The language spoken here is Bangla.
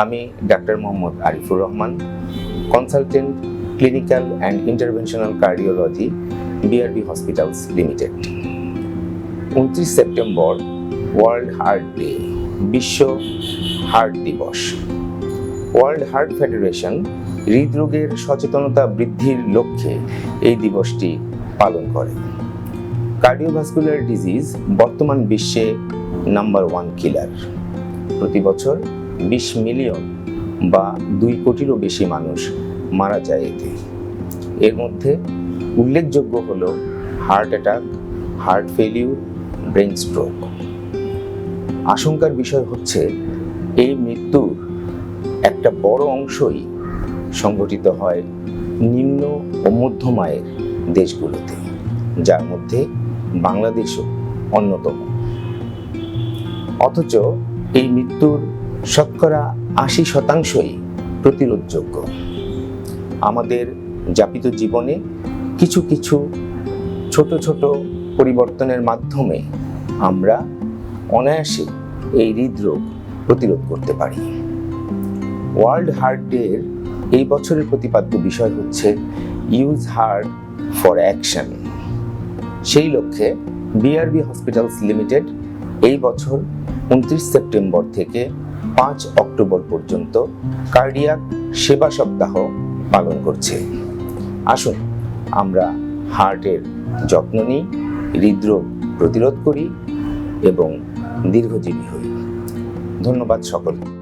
আমি doctor Mohammad Arifur Rahman consultant clinical and interventional cardiology BRB hospitals limited উনত্রিশ সেপ্টেম্বর ওয়ার্ল্ড হার্ট ডে বিশ্ব হার্ট দিবস। ওয়ার্ল্ড হার্ট ফেডারেশন হৃদরোগের সচেতনতা বৃদ্ধির লক্ষ্যে এই দিবসটি পালন করে। কার্ডিওভাস্কুলার ডিজিজ বর্তমান বিশ্বে নাম্বার ওয়ান কিলার প্রতি বছর বিশ মিলিয়ন বা দুই কোটিরও বেশি মানুষ মারা যায় এতে। এর মধ্যে উল্লেখযোগ্য হল heart attack, heart failure, brain stroke. আশঙ্কার বিষয় হচ্ছে, এই মৃত্যুর একটা বড় অংশই সংঘটিত হয় নিম্ন ও মধ্যম আয়ের দেশগুলোতে, যার মধ্যে বাংলাদেশও অন্যতম। অথচ এই মৃত্যুর শতকরা আশি শতাংশই প্রতিরোধযোগ্য। আমাদের যাপিত জীবনে কিছু কিছু ছোট ছোট পরিবর্তনের মাধ্যমে আমরা অনায়াসে এই হৃদরোগ প্রতিরোধ করতে পারি। ওয়ার্ল্ড হার্ট ডের এই বছরের প্রতিপাদ্য বিষয় হচ্ছে ইউজ হার্ট ফর অ্যাকশন। সেই লক্ষ্যে বিআরবি হসপিটালস লিমিটেড এই বছর উনত্রিশ সেপ্টেম্বর থেকে পাঁচ অক্টোবর পর্যন্ত কার্ডিয়াক সেবা সপ্তাহ পালন করছে। আসুন, আমরা হার্টের যত্ন নিই, হৃদরোগ প্রতিরোধ করি এবং দীর্ঘজীবী হই। ধন্যবাদ সকলকে।